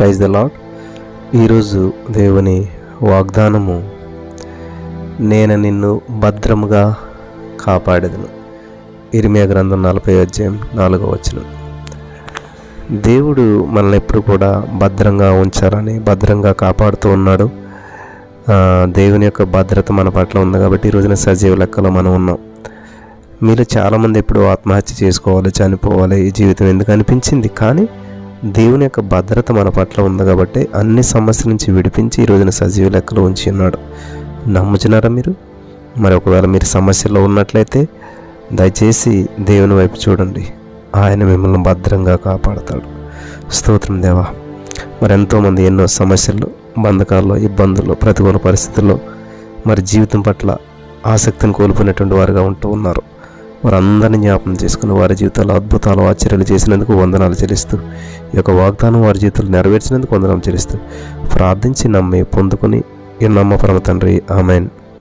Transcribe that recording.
Praise the lord ఈరోజు దేవుని వాగ్దానము నేను నిన్ను భద్రముగా కాపాడేదను. ఇరిమియా గ్రంథం నలభై అధ్యాయం నాలుగో వచనం. దేవుడు మనల్ని ఎప్పుడు కూడా భద్రంగా ఉంచాలని భద్రంగా కాపాడుతూ ఉన్నాడు. దేవుని యొక్క భద్రత మన పట్ల ఉంది కాబట్టి ఈ రోజున సజీవ లెక్కలో మనం ఉన్నాం. మీరు చాలామంది ఎప్పుడు ఆత్మహత్య చేసుకోవాలి చనిపోవాలి ఈ జీవితం ఎందుకు అనిపించింది? కానీ దేవుని యొక్క భద్రత మన పట్ల ఉంది కాబట్టి అన్ని సమస్యల నుంచి విడిపించి ఈ రోజున సజీవ లెక్కలో ఉంచి ఉన్నాడు. నమ్ముచున్నారా మీరు? మరి ఒకవేళ మీరు సమస్యలో ఉన్నట్లయితే దయచేసి దేవుని వైపు చూడండి. ఆయన మిమ్మల్ని భద్రంగా కాపాడతాడు. స్తోత్రం దేవా. మరి ఎంతోమంది ఎన్నో సమస్యలు బంధకాల్లో ఇబ్బందుల్లో ప్రతికూల పరిస్థితుల్లో మరి జీవితం పట్ల ఆసక్తిని కోల్పోయినటువంటి వారుగా ఉంటూ ఉన్నారు. వారందరినీ జ్ఞాపం చేసుకుని వారి జీవితాల్లో అద్భుతాలు ఆశ్చర్యాలు చేసినందుకు వందనాలు చెల్లిస్తూ ఈ యొక్క వాగ్దానం వారి జీవితాలు నెరవేర్చినందుకు వందనాలు చెల్లిస్తూ ప్రార్థించి నమ్మి పొందుకొని ఈ నమ్మ పరమ తండ్రి. ఆమెన్.